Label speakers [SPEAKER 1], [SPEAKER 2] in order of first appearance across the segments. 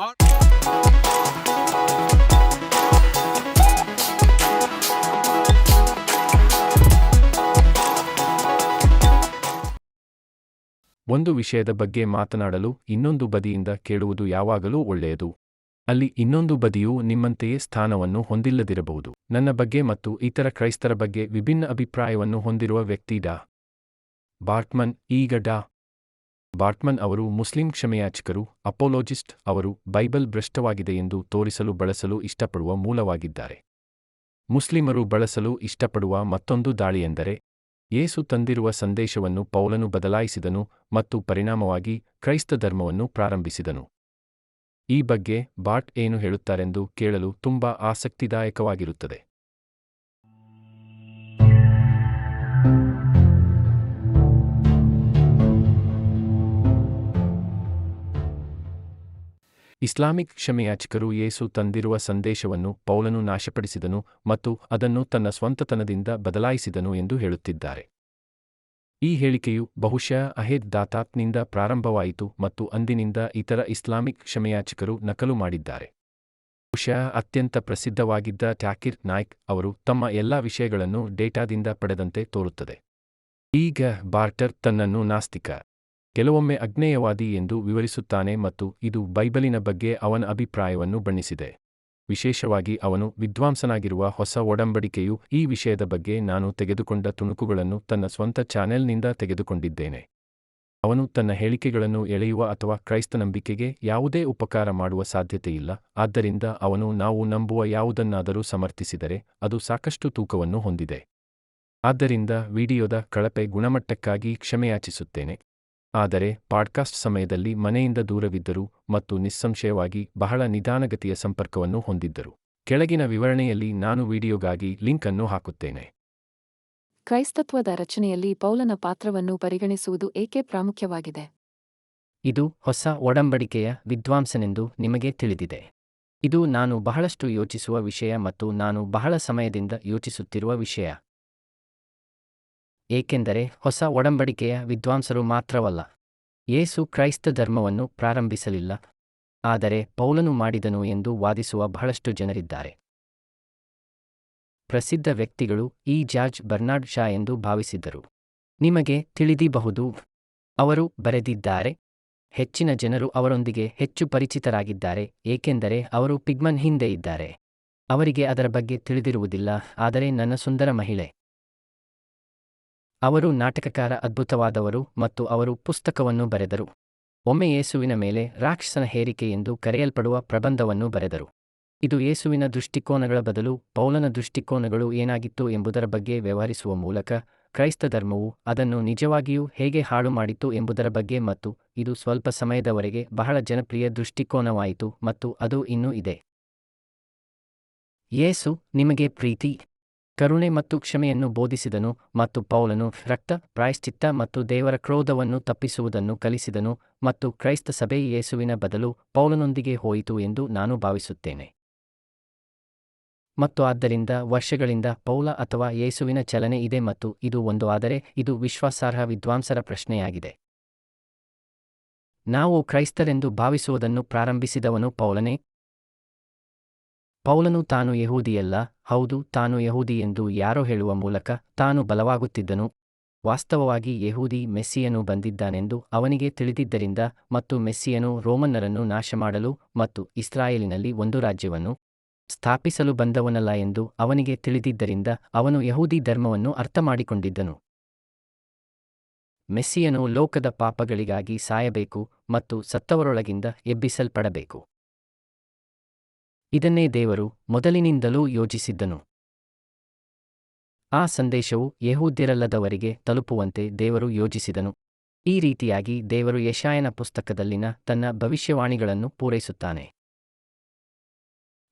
[SPEAKER 1] ಒಂದು ವಿಷಯದ ಬಗ್ಗೆ ಮಾತನಾಡಲು ಇನ್ನೊಂದು ಬದಿಯಿಂದ ಕೇಳುವುದು ಯಾವಾಗಲೂ ಒಳ್ಳೆಯದು. ಅಲ್ಲಿ ಇನ್ನೊಂದು ಬದಿಯು ನಿಮ್ಮಂತೆಯೇ ಸ್ಥಾನವನ್ನು ಹೊಂದಿಲ್ಲದಿರಬಹುದು. ನನ್ನ ಬಗ್ಗೆ ಮತ್ತು ಇತರ ಕ್ರೈಸ್ತರ ಬಗ್ಗೆ ವಿಭಿನ್ನ ಅಭಿಪ್ರಾಯವನ್ನು ಹೊಂದಿರುವ ವ್ಯಕ್ತಿ ಡಾ. ಬಾರ್ಟ್ಮನ್, ಈಗ ಡಾ. ಬಾರ್ಟ್ಮನ್ ಅವರು ಮುಸ್ಲಿಂ ಕ್ಷಮೆಯಾಚಕರು, ಅಪೋಲೋಜಿಸ್ಟ್ ಅವರು ಬೈಬಲ್ ಭ್ರಷ್ಟವಾಗಿದೆ ಎಂದು ತೋರಿಸಲು ಬಳಸಲು ಇಷ್ಟಪಡುವ ಮೂಲವಾಗಿದ್ದಾರೆ. ಮುಸ್ಲಿಮರು ಬಳಸಲು ಇಷ್ಟಪಡುವ ಮತ್ತೊಂದು ದಾಳಿಯೆಂದರೆ ಏಸು ತಂದಿರುವ ಸಂದೇಶವನ್ನು ಪೌಲನು ಬದಲಾಯಿಸಿದನು ಮತ್ತು ಪರಿಣಾಮವಾಗಿ ಕ್ರೈಸ್ತ ಧರ್ಮವನ್ನು ಪ್ರಾರಂಭಿಸಿದನು. ಈ ಬಗ್ಗೆ ಬಾಟ್ ಏನು ಹೇಳುತ್ತಾರೆಂದು ಕೇಳಲು ತುಂಬಾ ಆಸಕ್ತಿದಾಯಕವಾಗಿರುತ್ತದೆ. ಇಸ್ಲಾಮಿಕ್ ಕ್ಷಮೆಯಾಚಕರು ಯೇಸು ತಂದಿರುವ ಸಂದೇಶವನ್ನು ಪೌಲನು ನಾಶಪಡಿಸಿದನು ಮತ್ತು ಅದನ್ನು ತನ್ನ ಸ್ವಂತತನದಿಂದ ಬದಲಾಯಿಸಿದನು ಎಂದು ಹೇಳುತ್ತಿದ್ದಾರೆ. ಈ ಹೇಳಿಕೆಯು ಬಹುಶಃ ಅಹೇದ್ ದಾತಾತ್ನಿಂದ ಪ್ರಾರಂಭವಾಯಿತು ಮತ್ತು ಅಂದಿನಿಂದ ಇತರ ಇಸ್ಲಾಮಿಕ್ ಕ್ಷಮೆಯಾಚಕರು ನಕಲು ಮಾಡಿದ್ದಾರೆ. ಬಹುಶಃ ಅತ್ಯಂತ ಪ್ರಸಿದ್ಧವಾಗಿದ್ದ ಟ್ಯಾಕಿರ್ ನಾಯ್ಕ್ ಅವರು ತಮ್ಮ ಎಲ್ಲಾ ವಿಷಯಗಳನ್ನು ಡೇಟಾದಿಂದ ಪಡೆದಂತೆ ತೋರುತ್ತದೆ. ಈಗ ಬಾರ್ಟರ್ ತನ್ನನ್ನು ನಾಸ್ತಿಕ. ಕೆಲವೊಮ್ಮೆ ಅಜ್ಞೇಯವಾದಿ ಎಂದು ವಿವರಿಸುತ್ತಾನೆ ಮತ್ತು ಇದು ಬೈಬಲಿನ ಬಗ್ಗೆ ಅವನ ಅಭಿಪ್ರಾಯವನ್ನು ಬಣ್ಣಿಸಿದೆ. ವಿಶೇಷವಾಗಿ ಅವನು ವಿದ್ವಾಂಸನಾಗಿರುವ ಹೊಸ ಒಡಂಬಡಿಕೆಯು ಈ ವಿಷಯದ ಬಗ್ಗೆ ನಾನು ತೆಗೆದುಕೊಂಡ ತುಣುಕುಗಳನ್ನು ತನ್ನ ಸ್ವಂತ ಚಾನೆಲ್ನಿಂದ ತೆಗೆದುಕೊಂಡಿದ್ದೇನೆ. ಅವನು ತನ್ನ ಹೇಳಿಕೆಗಳನ್ನು ಎಳೆಯುವ ಅಥವಾ ಕ್ರೈಸ್ತ ನಂಬಿಕೆಗೆ ಯಾವುದೇ ಉಪಕಾರ ಮಾಡುವ ಸಾಧ್ಯತೆಯಿಲ್ಲ, ಆದ್ದರಿಂದ ಅವನು ನಾವು ನಂಬುವ ಯಾವುದನ್ನಾದರೂ ಸಮರ್ಥಿಸಿದರೆ ಅದು ಸಾಕಷ್ಟು ತೂಕವನ್ನು ಹೊಂದಿದೆ. ಆದ್ದರಿಂದ ವಿಡಿಯೋದ ಕಳಪೆ ಗುಣಮಟ್ಟಕ್ಕಾಗಿ ಕ್ಷಮೆಯಾಚಿಸುತ್ತೇನೆ. ಆದರೆ ಪಾಡ್ಕಾಸ್ಟ್ ಸಮಯದಲ್ಲಿ ಮನೆಯಿಂದ ದೂರವಿದ್ದರು ಮತ್ತು ನಿಸ್ಸಂಶಯವಾಗಿ ಬಹಳ ನಿಧಾನಗತಿಯ ಸಂಪರ್ಕವನ್ನು ಹೊಂದಿದ್ದರು. ಕೆಳಗಿನ ವಿವರಣೆಯಲ್ಲಿ ನಾನು ವಿಡಿಯೋಗಾಗಿ ಲಿಂಕ್ ಅನ್ನು ಹಾಕುತ್ತೇನೆ.
[SPEAKER 2] ಕ್ರೈಸ್ತತ್ವದ ರಚನೆಯಲ್ಲಿ ಪೌಲನ ಪಾತ್ರವನ್ನು ಪರಿಗಣಿಸುವುದು ಏಕೆ ಪ್ರಾಮುಖ್ಯವಾಗಿದೆ?
[SPEAKER 3] ಇದು ಹೊಸ ಒಡಂಬಡಿಕೆಯ ವಿದ್ವಾಂಸನೆಂದು ನಿಮಗೆ ತಿಳಿದಿದೆ. ಇದು ನಾನು ಬಹಳಷ್ಟು ಯೋಚಿಸುವ ವಿಷಯ ಮತ್ತು ನಾನು ಬಹಳ ಸಮಯದಿಂದ ಯೋಚಿಸುತ್ತಿರುವ ವಿಷಯ. ಏಕೆಂದರೆ ಹೊಸ ಒಡಂಬಡಿಕೆಯ ವಿದ್ವಾಂಸರು ಮಾತ್ರವಲ್ಲ, ಯೇಸು ಕ್ರೈಸ್ತ ಧರ್ಮವನ್ನು ಪ್ರಾರಂಭಿಸಲಿಲ್ಲ, ಆದರೆ ಪೌಲನು ಮಾಡಿದನು ಎಂದು ವಾದಿಸುವ ಬಹಳಷ್ಟು ಜನರಿದ್ದಾರೆ. ಪ್ರಸಿದ್ಧ ವ್ಯಕ್ತಿಗಳು ಈ ಜಾರ್ಜ್ ಬರ್ನಾರ್ಡ್ ಶಾ ಎಂದು ಭಾವಿಸಿದ್ದರು. ನಿಮಗೆ ತಿಳಿದಿಬಹುದು ಅವರು ಬರೆದಿದ್ದಾರೆ, ಹೆಚ್ಚಿನ ಜನರು ಅವರೊಂದಿಗೆ ಹೆಚ್ಚು ಪರಿಚಿತರಾಗಿದ್ದಾರೆ, ಏಕೆಂದರೆ ಅವರು ಪಿಗ್ಮನ್ ಹಿಂದೆ ಇದ್ದಾರೆ. ಅವರಿಗೆ ಅದರ ಬಗ್ಗೆ ತಿಳಿದಿರುವುದಿಲ್ಲ, ಆದರೆ ನನ್ನ ಸುಂದರ ಮಹಿಳೆ ಅವರು ನಾಟಕಕಾರ ಅದ್ಭುತವಾದವರು ಮತ್ತು ಅವರು ಪುಸ್ತಕವನ್ನು ಬರೆದರು. ಒಮ್ಮೆ ಯೇಸುವಿನ ಮೇಲೆ ರಾಕ್ಷಸನ ಹೇರಿಕೆ ಎಂದು ಕರೆಯಲ್ಪಡುವ ಪ್ರಬಂಧವನ್ನು ಬರೆದರು. ಇದು ಯೇಸುವಿನ ದೃಷ್ಟಿಕೋನಗಳ ಬದಲು ಪೌಲನ ದೃಷ್ಟಿಕೋನಗಳು ಏನಾಗಿತ್ತು ಎಂಬುದರ ಬಗ್ಗೆ ವ್ಯವಹರಿಸುವ ಮೂಲಕ ಕ್ರೈಸ್ತ ಧರ್ಮವು ಅದನ್ನು ನಿಜವಾಗಿಯೂ ಹೇಗೆ ಹಾಳು ಮಾಡಿತು ಎಂಬುದರ ಬಗ್ಗೆ ಮತ್ತು ಇದು ಸ್ವಲ್ಪ ಸಮಯದವರೆಗೆ ಬಹಳ ಜನಪ್ರಿಯ ದೃಷ್ಟಿಕೋನವಾಯಿತು ಮತ್ತು ಅದು ಇನ್ನೂ ಇದೆ. ಯೇಸು ನಿಮಗೆ ಪ್ರೀತಿ. ಕರುಣೆ ಮತ್ತು ಕ್ಷಮೆಯನ್ನು ಬೋಧಿಸಿದನು ಮತ್ತು ಪೌಲನು ರಕ್ತ, ಪ್ರಾಯಶ್ಚಿತ್ತ ಮತ್ತು ದೇವರ ಕ್ರೋಧವನ್ನು ತಪ್ಪಿಸುವುದನ್ನು ಕಲಿಸಿದನು ಮತ್ತು ಕ್ರೈಸ್ತ ಸಭೆ ಯೇಸುವಿನ ಬದಲು ಪೌಲನೊಂದಿಗೆ ಹೋಯಿತು ಎಂದು ನಾನು ಭಾವಿಸುತ್ತೇನೆ. ಮತ್ತು ಆದ್ದರಿಂದ ವರ್ಷಗಳಿಂದ ಪೌಲ ಅಥವಾ ಯೇಸುವಿನ ಚಲನೆ ಇದೆ ಮತ್ತು ಇದು ಒಂದು ಆದರೆ ಇದು ವಿಶ್ವಾಸಾರ್ಹ ವಿದ್ವಾಂಸರ ಪ್ರಶ್ನೆಯಾಗಿದೆ. ನಾವು ಕ್ರೈಸ್ತರೆಂದು ಭಾವಿಸುವುದನ್ನು ಪ್ರಾರಂಭಿಸಿದವನು ಪೌಲನೇ? ಪೌಲನು ತಾನು ಯಹೂದಿಯಲ್ಲ ಹೌದು, ತಾನು ಯಹೂದಿ ಎಂದು ಯಾರೋ ಹೇಳುವ ಮೂಲಕ ತಾನು ಬಲವಾಗುತ್ತಿದ್ದನು. ವಾಸ್ತವವಾಗಿ ಯಹೂದಿ ಮೆಸ್ಸಿಯನು ಬಂದಿದ್ದಾನೆಂದು ಅವನಿಗೆ ತಿಳಿದಿದ್ದರಿಂದ ಮತ್ತು ಮೆಸ್ಸಿಯನು ರೋಮನ್ನರನ್ನು ನಾಶಮಾಡಲು ಮತ್ತು ಇಸ್ರಾಯೇಲಿನಲ್ಲಿ ಒಂದು ರಾಜ್ಯವನ್ನು ಸ್ಥಾಪಿಸಲು ಬಂದವನಲ್ಲ ಎಂದು ಅವನಿಗೆ ತಿಳಿದಿದ್ದರಿಂದ ಅವನು ಯಹೂದಿ ಧರ್ಮವನ್ನು ಅರ್ಥಮಾಡಿಕೊಂಡಿದ್ದನು. ಮೆಸ್ಸಿಯನು ಲೋಕದ ಪಾಪಗಳಿಗಾಗಿ ಸಾಯಬೇಕು ಮತ್ತು ಸತ್ತವರೊಳಗಿಂದ ಎಬ್ಬಿಸಲ್ಪಡಬೇಕು. ಇದನ್ನೇ ದೇವರು ಮೊದಲಿನಿಂದಲೂ ಯೋಜಿಸಿದ್ದನು ಆ ಸಂದೇಶವು ಯಹೂದ್ಯರಲ್ಲದವರಿಗೆ ತಲುಪುವಂತೆ ದೇವರು ಯೋಜಿಸಿದನು ಈ ರೀತಿಯಾಗಿ ದೇವರು ಯಶಾಯನ ಪುಸ್ತಕದಲ್ಲಿನ ತನ್ನ ಭವಿಷ್ಯವಾಣಿಗಳನ್ನು ಪೂರೈಸುತ್ತಾನೆ.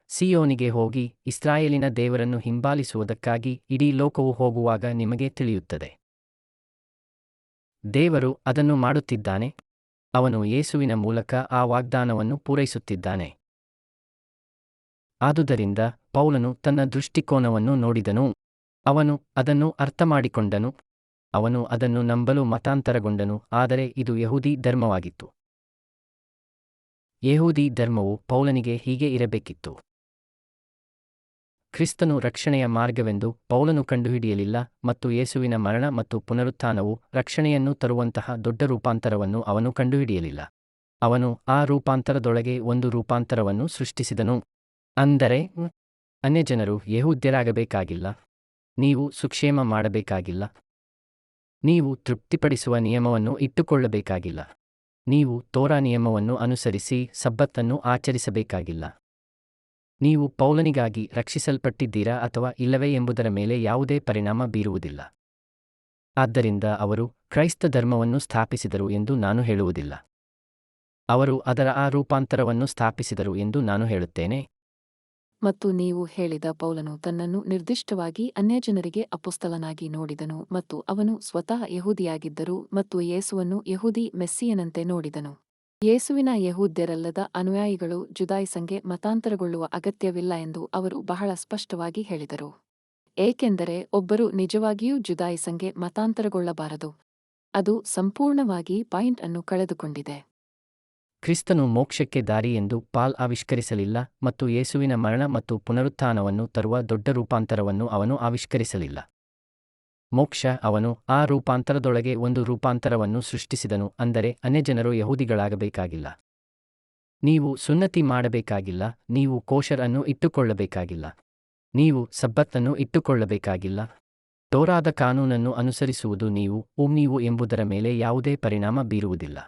[SPEAKER 3] ಸಿಯೋನಿಗೆ ಹೋಗಿ ಇಸ್ರಾಯೇಲಿನ ದೇವರನ್ನು ಹಿಂಬಾಲಿಸುವುದಕ್ಕಾಗಿ ಇಡೀ ಲೋಕವು ಹೋಗುವಾಗ ನಿಮಗೆ ತಿಳಿಯುತ್ತದೆ. ದೇವರು ಅದನ್ನು ಮಾಡುತ್ತಿದ್ದಾನೆ. ಅವನು ಯೇಸುವಿನ ಮೂಲಕ ಆ ವಾಗ್ದಾನವನ್ನು ಪೂರೈಸುತ್ತಿದ್ದಾನೆ. ಆದುದರಿಂದ ಪೌಲನು ತನ್ನ ದೃಷ್ಟಿಕೋನವನ್ನು ನೋಡಿದನು. ಅವನು ಅದನ್ನು ಅರ್ಥಮಾಡಿಕೊಂಡನು. ಅವನು ಅದನ್ನು ನಂಬಲು ಮತಾಂತರಗೊಂಡನು, ಆದರೆ ಇದು ಯಹೂದಿ ಧರ್ಮವಾಗಿತ್ತು. ಯಹೂದಿ ಧರ್ಮವು ಪೌಲನಿಗೆ ಹೀಗೆ ಇರಬೇಕಿತ್ತು. ಕ್ರಿಸ್ತನು ರಕ್ಷಣೆಯ ಮಾರ್ಗವೆಂದು ಪೌಲನು ಕಂಡುಹಿಡಿಯಲಿಲ್ಲ ಮತ್ತು ಯೇಸುವಿನ ಮರಣ ಮತ್ತು ಪುನರುತ್ಥಾನವು ರಕ್ಷಣೆಯನ್ನು ತರುವಂತಹ ದೊಡ್ಡ ರೂಪಾಂತರವನ್ನು ಅವನು ಕಂಡುಹಿಡಿಯಲಿಲ್ಲ. ಅವನು ಆ ರೂಪಾಂತರದೊಳಗೆ ಒಂದು ರೂಪಾಂತರವನ್ನು ಸೃಷ್ಟಿಸಿದನು. ಅಂದರೆ ಅನ್ಯಜನರು ಯಹೂದ್ಯರಾಗಬೇಕಾಗಿಲ್ಲ, ನೀವು ಸುಕ್ಷೇಮ ಮಾಡಬೇಕಾಗಿಲ್ಲ, ನೀವು ತೃಪ್ತಿಪಡಿಸುವ ನಿಯಮವನ್ನು ಇಟ್ಟುಕೊಳ್ಳಬೇಕಾಗಿಲ್ಲ, ನೀವು ತೋರಾ ನಿಯಮವನ್ನು ಅನುಸರಿಸಿ ಸಬ್ಬತ್ತನ್ನು ಆಚರಿಸಬೇಕಾಗಿಲ್ಲ, ನೀವು ಪೌಲನಿಗಾಗಿ ರಕ್ಷಿಸಲ್ಪಟ್ಟಿದ್ದೀರಾ ಅಥವಾ ಇಲ್ಲವೇ ಎಂಬುದರ ಮೇಲೆ ಯಾವುದೇ ಪರಿಣಾಮ ಬೀರುವುದಿಲ್ಲ. ಆದ್ದರಿಂದ ಅವರು ಕ್ರೈಸ್ತ ಧರ್ಮವನ್ನು ಸ್ಥಾಪಿಸಿದರು ಎಂದು ನಾನು ಹೇಳುವುದಿಲ್ಲ. ಅವರು ಅದರ ಆ ರೂಪಾಂತರವನ್ನು ಸ್ಥಾಪಿಸಿದರು ಎಂದು ನಾನು ಹೇಳುತ್ತೇನೆ.
[SPEAKER 2] ಮತ್ತು ನೀವು ಹೇಳಿದ ಪೌಲನು ತನ್ನನ್ನು ನಿರ್ದಿಷ್ಟವಾಗಿ ಅನ್ಯಜನರಿಗೆ ಅಪುಸ್ತಲನಾಗಿ ನೋಡಿದನು ಮತ್ತು ಅವನು ಸ್ವತಃ ಯಹೂದಿಯಾಗಿದ್ದರು ಮತ್ತು ಯೇಸುವನ್ನು ಯಹೂದಿ ಮೆಸ್ಸಿಯನಂತೆ ನೋಡಿದನು. ಯೇಸುವಿನ ಯಹೂದ್ಯರಲ್ಲದ ಅನುಯಾಯಿಗಳು ಜುದಾಯಿಸಂಗೆ ಮತಾಂತರಗೊಳ್ಳುವ ಅಗತ್ಯವಿಲ್ಲ ಎಂದು ಅವರು ಬಹಳ ಸ್ಪಷ್ಟವಾಗಿ ಹೇಳಿದರು. ಏಕೆಂದರೆ ಒಬ್ಬರು ನಿಜವಾಗಿಯೂ ಜುದಾಯಿಸಂಗೆ ಮತಾಂತರಗೊಳ್ಳಬಾರದು. ಅದು ಸಂಪೂರ್ಣವಾಗಿ ಪಾಯಿಂಟ್ ಅನ್ನು ಕಳೆದುಕೊಂಡಿದೆ.
[SPEAKER 3] ಕ್ರಿಸ್ತನು ಮೋಕ್ಷಕ್ಕೆ ದಾರಿ ಎಂದು ಪಾಲ್ ಆವಿಷ್ಕರಿಸಲಿಲ್ಲ ಮತ್ತು ಯೇಸುವಿನ ಮರಣ ಮತ್ತು ಪುನರುತ್ಥಾನವನ್ನು ತರುವ ದೊಡ್ಡ ರೂಪಾಂತರವನ್ನು ಅವನು ಆವಿಷ್ಕರಿಸಲಿಲ್ಲ. ಮೋಕ್ಷ ಅವನು ಆ ರೂಪಾಂತರದೊಳಗೆ ಒಂದು ರೂಪಾಂತರವನ್ನು ಸೃಷ್ಟಿಸಿದನು ಅಂದರೆ ಅನ್ಯಜನರು ಯಹೂದಿಗಳಾಗಬೇಕಾಗಿಲ್ಲ. ನೀವು ಸುನ್ನತಿ ಮಾಡಬೇಕಾಗಿಲ್ಲ, ನೀವು ಕೋಶರ್ ಅನ್ನು ಇಟ್ಟುಕೊಳ್ಳಬೇಕಾಗಿಲ್ಲ, ನೀವು ಸಬ್ಬತ್ತನ್ನು ಇಟ್ಟುಕೊಳ್ಳಬೇಕಾಗಿಲ್ಲ. ತೋರಾದ ಕಾನೂನನ್ನು ಅನುಸರಿಸುವುದು ನೀವು ಉಮ್ ನೀವು ಎಂಬುದರ ಮೇಲೆ ಯಾವುದೇ ಪರಿಣಾಮ ಬೀರುವುದಿಲ್ಲ.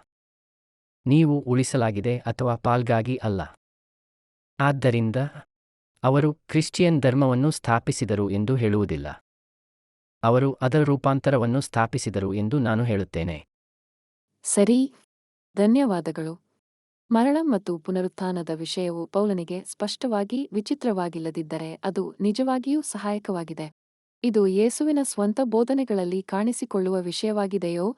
[SPEAKER 3] ನೀವು ಉಳಿಸಲಾಗಿದೆ ಅಥವಾ ಪಾಲ್ಗಾಗಿ ಅಲ್ಲ. ಆದ್ದರಿಂದ ಅವರು ಕ್ರಿಶ್ಚಿಯನ್ ಧರ್ಮವನ್ನು ಸ್ಥಾಪಿಸಿದರು ಎಂದು ಹೇಳುವುದಿಲ್ಲ. ಅವರು ಅದರ ರೂಪಾಂತರವನ್ನು ಸ್ಥಾಪಿಸಿದರು ಎಂದು ನಾನು ಹೇಳುತ್ತೇನೆ.
[SPEAKER 2] ಸರಿ. ಧನ್ಯವಾದಗಳು. ಮರಣ ಮತ್ತು ಪುನರುತ್ಥಾನದ ವಿಷಯವು ಪೌಲನಿಗೆ ಸ್ಪಷ್ಟವಾಗಿ ವಿಚಿತ್ರವಾಗಿಲ್ಲದಿದ್ದರೆ ಅದು ನಿಜವಾಗಿಯೂ ಸಹಾಯಕವಾಗಿದೆ. ಇದು ಯೇಸುವಿನ ಸ್ವಂತ ಬೋಧನೆಗಳಲ್ಲಿ ಕಾಣಿಸಿಕೊಳ್ಳುವ ವಿಷಯವಾಗಿದೆಯೋ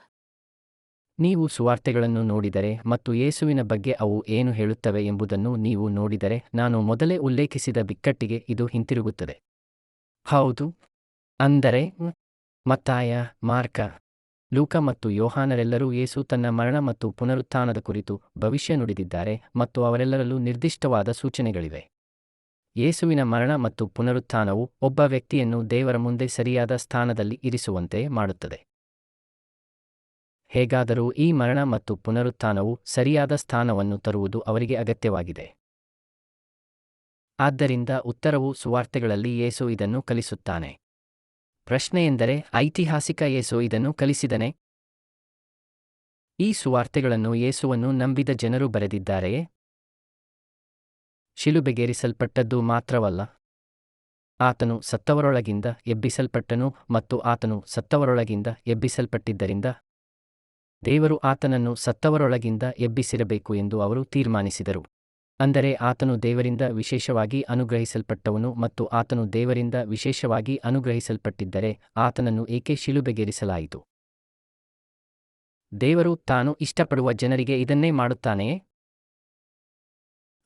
[SPEAKER 3] ನೀವು ಸುವಾರ್ತೆಗಳನ್ನು ನೋಡಿದರೆ ಮತ್ತು ಯೇಸುವಿನ ಬಗ್ಗೆ ಅವು ಏನು ಹೇಳುತ್ತವೆ ಎಂಬುದನ್ನು ನೀವು ನೋಡಿದರೆ ನಾನು ಮೊದಲೇ ಉಲ್ಲೇಖಿಸಿದ ಬಿಕ್ಕಟ್ಟಿಗೆ ಇದು ಹಿಂತಿರುಗುತ್ತದೆ. ಹೌದು. ಅಂದರೆ, ಮತ್ತಾಯ, ಮಾರ್ಕ, ಲೂಕ ಮತ್ತು ಯೋಹಾನರೆಲ್ಲರೂ ಯೇಸು ತನ್ನ ಮರಣ ಮತ್ತು ಪುನರುತ್ಥಾನದ ಕುರಿತು ಭವಿಷ್ಯ ನುಡಿದಿದ್ದಾರೆ ಮತ್ತು ಅವರೆಲ್ಲರಲ್ಲೂ ನಿರ್ದಿಷ್ಟವಾದ ಸೂಚನೆಗಳಿವೆ. ಯೇಸುವಿನ ಮರಣ ಮತ್ತು ಪುನರುತ್ಥಾನವು ಒಬ್ಬ ವ್ಯಕ್ತಿಯನ್ನು ದೇವರ ಮುಂದೆ ಸರಿಯಾದ ಸ್ಥಾನದಲ್ಲಿ ಇರಿಸುವಂತೆ ಮಾಡುತ್ತದೆ. ಹೇಗಾದರೂ ಈ ಮರಣ ಮತ್ತು ಪುನರುತ್ಥಾನವು ಸರಿಯಾದ ಸ್ಥಾನವನ್ನು ತರುವುದು ಅವರಿಗೆ ಅಗತ್ಯವಾಗಿದೆ. ಆದ್ದರಿಂದ ಉತ್ತರವು ಸುವಾರ್ತೆಗಳಲ್ಲಿ ಯೇಸು ಇದನ್ನು ಕಲಿಸುತ್ತಾನೆ. ಪ್ರಶ್ನೆಯೆಂದರೆ, ಐತಿಹಾಸಿಕ ಯೇಸು ಇದನ್ನು ಕಲಿಸಿದನೆ? ಈ ಸುವಾರ್ತೆಗಳನ್ನು ಯೇಸುವನ್ನು ನಂಬಿದ ಜನರು ಬರೆದಿದ್ದಾರೆಯೇ? ಶಿಲುಬೆಗೇರಿಸಲ್ಪಟ್ಟದ್ದು ಮಾತ್ರವಲ್ಲ. ಆತನು ಸತ್ತವರೊಳಗಿಂದ ಎಬ್ಬಿಸಲ್ಪಟ್ಟನು ಮತ್ತು ಆತನು ಸತ್ತವರೊಳಗಿಂದ ಎಬ್ಬಿಸಲ್ಪಟ್ಟಿದ್ದರಿಂದ ದೇವರು ಆತನನ್ನು ಸತ್ತವರೊಳಗಿಂದ ಎಬ್ಬಿಸಿರಬೇಕು ಎಂದು ಅವರು ತೀರ್ಮಾನಿಸಿದರು. ಅಂದರೆ ಆತನು ದೇವರಿಂದ ವಿಶೇಷವಾಗಿ ಅನುಗ್ರಹಿಸಲ್ಪಟ್ಟವನು ಮತ್ತು ಆತನು ದೇವರಿಂದ ವಿಶೇಷವಾಗಿ ಅನುಗ್ರಹಿಸಲ್ಪಟ್ಟಿದ್ದರೆ ಆತನನ್ನು ಏಕೆ ಶಿಲುಬೆಗೇರಿಸಲಾಯಿತು? ದೇವರು ತಾನು ಇಷ್ಟಪಡುವ ಜನರಿಗೆ ಇದನ್ನೇ ಮಾಡುತ್ತಾನೆಯೇ?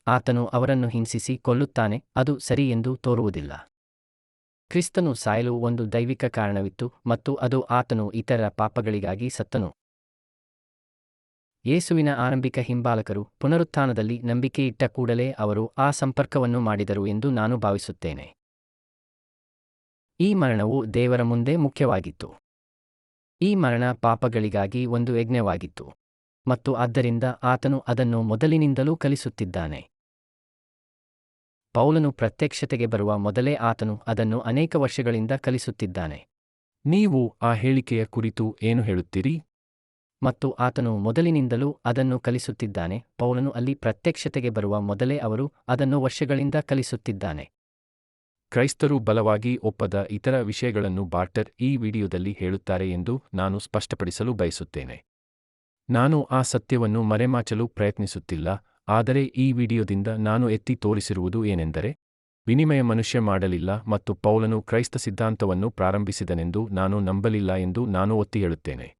[SPEAKER 3] ಆತನು ಅವರನ್ನು ಹಿಂಸಿಸಿ ಕೊಲ್ಲುತ್ತಾನೆ, ಅದು ಸರಿ ಎಂದು ತೋರುವುದಿಲ್ಲ. ಕ್ರಿಸ್ತನು ಸಾಯಲು ಒಂದು ದೈವಿಕ ಕಾರಣವಿತ್ತು ಮತ್ತು ಅದು ಆತನು ಇತರ ಪಾಪಗಳಿಗಾಗಿ ಸತ್ತನು. ಯೇಸುವಿನ ಆರಂಭಿಕ ಹಿಂಬಾಲಕರು ಪುನರುತ್ಥಾನದಲ್ಲಿ ನಂಬಿಕೆಯಿಟ್ಟ ಕೂಡಲೇ ಅವರು ಆ ಸಂಪರ್ಕವನ್ನು ಮಾಡಿದರು ಎಂದು ನಾನು ಭಾವಿಸುತ್ತೇನೆ. ಈ ಮರಣವು ದೇವರ ಮುಂದೆ ಮುಖ್ಯವಾಗಿತ್ತು. ಈ ಮರಣ ಪಾಪಗಳಿಗಾಗಿ ಒಂದು ಯಜ್ಞವಾಗಿತ್ತು. ಮತ್ತು ಆದ್ದರಿಂದ ಆತನು ಅದನ್ನು ಮೊದಲಿನಿಂದಲೂ ಕಲಿಸುತ್ತಿದ್ದಾನೆ. ಪೌಲನು ಪ್ರತ್ಯಕ್ಷತೆಗೆ ಬರುವ ಮೊದಲೇ ಆತನು ಅದನ್ನು ಅನೇಕ ವರ್ಷಗಳಿಂದ ಕಲಿಸುತ್ತಿದ್ದಾನೆ.
[SPEAKER 1] ನೀವು ಆ ಹೇಳಿಕೆಯ ಕುರಿತು ಏನು ಹೇಳುತ್ತೀರಿ?
[SPEAKER 3] ಮತ್ತು ಆತನು ಮೊದಲಿನಿಂದಲೂ ಅದನ್ನು ಕಲಿಸುತ್ತಿದ್ದಾನೆ. ಪೌಲನು ಅಲ್ಲಿ ಪ್ರತ್ಯಕ್ಷತೆಗೆ ಬರುವ ಮೊದಲೇ ಅವರು ಅದನ್ನು ವರ್ಷಗಳಿಂದ ಕಲಿಸುತ್ತಿದ್ದಾನೆ.
[SPEAKER 1] ಕ್ರೈಸ್ತರು ಬಲವಾಗಿ ಒಪ್ಪದ ಇತರ ವಿಷಯಗಳನ್ನು ಬಾರ್ಟರ್ ಈ ವಿಡಿಯೋದಲ್ಲಿ ಹೇಳುತ್ತಾರೆ ಎಂದು ನಾನು ಸ್ಪಷ್ಟಪಡಿಸಲು ಬಯಸುತ್ತೇನೆ. ನಾನು ಆ ಸತ್ಯವನ್ನು ಮರೆಮಾಚಲು ಪ್ರಯತ್ನಿಸುತ್ತಿಲ್ಲ, ಆದರೆ ಈ ವಿಡಿಯೋದಿಂದ ನಾನು ಎತ್ತಿ ತೋರಿಸಿರುವುದು ಏನೆಂದರೆ, ವಿನಿಮಯ ಮನುಷ್ಯ ಮಾಡಲಿಲ್ಲ ಮತ್ತು ಪೌಲನು ಕ್ರೈಸ್ತ ಸಿದ್ಧಾಂತವನ್ನು ಪ್ರಾರಂಭಿಸಿದನೆಂದು ನಾನು ನಂಬಲಿಲ್ಲ ಎಂದು ನಾನು ಒತ್ತಿ ಹೇಳುತ್ತೇನೆ.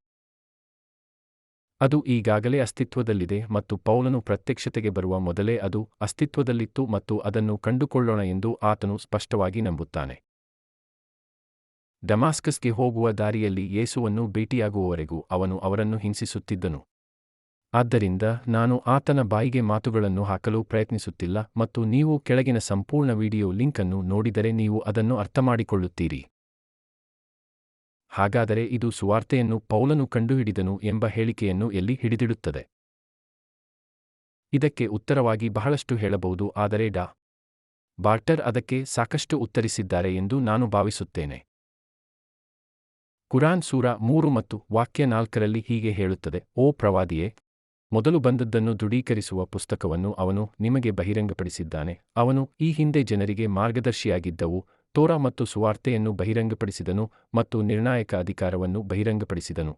[SPEAKER 1] ಅದು ಈಗಾಗಲೇ ಅಸ್ತಿತ್ವದಲ್ಲಿದೆ ಮತ್ತು ಪೌಲನು ಪ್ರತ್ಯಕ್ಷತೆಗೆ ಬರುವ ಮೊದಲೇ ಅದು ಅಸ್ತಿತ್ವದಲ್ಲಿತ್ತು ಮತ್ತು ಅದನ್ನು ಕಂಡುಕೊಳ್ಳೋಣ ಎಂದು ಆತನು ಸ್ಪಷ್ಟವಾಗಿ ನಂಬುತ್ತಾನೆ. ಡಮಾಸ್ಕಸ್ಗೆ ಹೋಗುವ ದಾರಿಯಲ್ಲಿ ಯೇಸುವನ್ನು ಭೇಟಿಯಾಗುವವರೆಗೂ ಅವನು ಅವರನ್ನು ಹಿಂಸಿಸುತ್ತಿದ್ದನು.
[SPEAKER 3] ಆದ್ದರಿಂದ ನಾನು ಆತನ ಬಾಯಿಗೆ ಮಾತುಗಳನ್ನು ಹಾಕಲು ಪ್ರಯತ್ನಿಸುತ್ತಿಲ್ಲ ಮತ್ತು ನೀವು ಕೆಳಗಿನ ಸಂಪೂರ್ಣ ವಿಡಿಯೋ ಲಿಂಕ್ ಅನ್ನು ನೋಡಿದರೆ ನೀವು ಅದನ್ನು ಅರ್ಥಮಾಡಿಕೊಳ್ಳುತ್ತೀರಿ. ಹಾಗಾದರೆ ಇದು ಸುವಾರ್ತೆಯನ್ನು ಪೌಲನು ಕಂಡುಹಿಡಿದನು ಎಂಬ ಹೇಳಿಕೆಯನ್ನು ಎಲ್ಲಿ ಹಿಡಿದಿಡುತ್ತದೆ? ಇದಕ್ಕೆ ಉತ್ತರವಾಗಿ ಬಹಳಷ್ಟು ಹೇಳಬಹುದು, ಆದರೆ ಡಾ. ಬಾರ್ಟರ್ ಅದಕ್ಕೆ ಸಾಕಷ್ಟು ಉತ್ತರಿಸಿದ್ದಾರೆ ಎಂದು ನಾನು ಭಾವಿಸುತ್ತೇನೆ. ಕುರಾನ್ ಸೂರ ಮೂರು ಮತ್ತು ವಾಕ್ಯ ನಾಲ್ಕರಲ್ಲಿ ಹೀಗೆ ಹೇಳುತ್ತದೆ, ಓ ಪ್ರವಾದಿಯೇ, ಮೊದಲು ಬಂದದ್ದನ್ನು ದೃಢೀಕರಿಸುವ ಪುಸ್ತಕವನ್ನು ಅವನು ನಿಮಗೆ ಬಹಿರಂಗಪಡಿಸಿದ್ದಾನೆ, ಅವನು ಈ ಹಿಂದೆ ಜನರಿಗೆ ಮಾರ್ಗದರ್ಶಿಯಾಗಿದ್ದವು ತೋರಾ ಮತ್ತು ಸುವಾರ್ತೆಯನ್ನು ಬಹಿರಂಗಪಡಿಸಿದನು ಮತ್ತು ನಿರ್ಣಾಯಕ ಅಧಿಕಾರವನ್ನು ಬಹಿರಂಗಪಡಿಸಿದನು.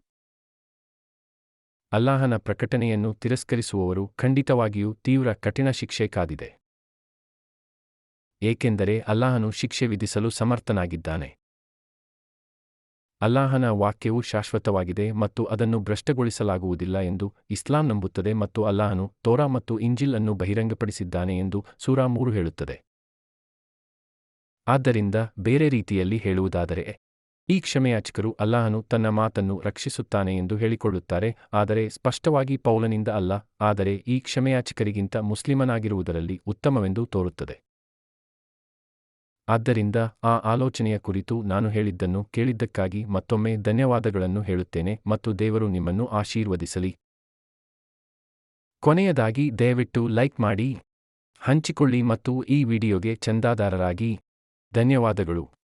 [SPEAKER 3] ಅಲ್ಲಾಹನ ಪ್ರಕಟಣೆಯನ್ನು ತಿರಸ್ಕರಿಸುವವರು ಖಂಡಿತವಾಗಿಯೂ ತೀವ್ರ ಕಠಿಣ ಶಿಕ್ಷೆ ಕಾದಿದೆ. ಏಕೆಂದರೆ ಅಲ್ಲಾಹನು ಶಿಕ್ಷೆ ವಿಧಿಸಲು ಸಮರ್ಥನಾಗಿದ್ದಾನೆ. ಅಲ್ಲಾಹನ ವಾಕ್ಯವು ಶಾಶ್ವತವಾಗಿದೆ ಮತ್ತು ಅದನ್ನು ಭ್ರಷ್ಟಗೊಳಿಸಲಾಗುವುದಿಲ್ಲ ಎಂದು ಇಸ್ಲಾಂ ನಂಬುತ್ತದೆ ಮತ್ತು ಅಲ್ಲಾಹನು ತೋರಾ ಮತ್ತು ಇಂಜಿಲ್ ಅನ್ನು ಬಹಿರಂಗಪಡಿಸಿದ್ದಾನೆ ಎಂದು ಸೂರಾ ಮೂರು ಹೇಳುತ್ತದೆ. ಆದ್ದರಿಂದ ಬೇರೆ ರೀತಿಯಲ್ಲಿ ಹೇಳುವುದಾದರೆ, ಈ ಕ್ಷಮೆಯಾಚಕರು ಅಲ್ಲಾಹನು ತನ್ನ ಮಾತನ್ನು ರಕ್ಷಿಸುತ್ತಾನೆ ಎಂದು ಹೇಳಿಕೊಳ್ಳುತ್ತಾರೆ, ಆದರೆ ಸ್ಪಷ್ಟವಾಗಿ ಪೌಲನಿಂದ ಅಲ್ಲ, ಆದರೆ ಈ ಕ್ಷಮೆಯಾಚಕರಿಗಿಂತ ಮುಸ್ಲಿಮನಾಗಿರುವುದರಲ್ಲಿ ಉತ್ತಮವೆಂದು ತೋರುತ್ತದೆ. ಆದ್ದರಿಂದ ಆ ಆಲೋಚನೆಯ ಕುರಿತು ನಾನು ಹೇಳಿದ್ದನ್ನು ಕೇಳಿದ್ದಕ್ಕಾಗಿ ಮತ್ತೊಮ್ಮೆ ಧನ್ಯವಾದಗಳನ್ನು ಹೇಳುತ್ತೇನೆ ಮತ್ತು ದೇವರು ನಿಮ್ಮನ್ನು ಆಶೀರ್ವದಿಸಲಿ. ಕೊನೆಯದಾಗಿ ದಯವಿಟ್ಟು ಲೈಕ್ ಮಾಡಿ, ಹಂಚಿಕೊಳ್ಳಿ ಮತ್ತು ಈ ವಿಡಿಯೋಗೆ ಚಂದಾದಾರರಾಗಿ ಧನ್ಯವಾದಗಳು.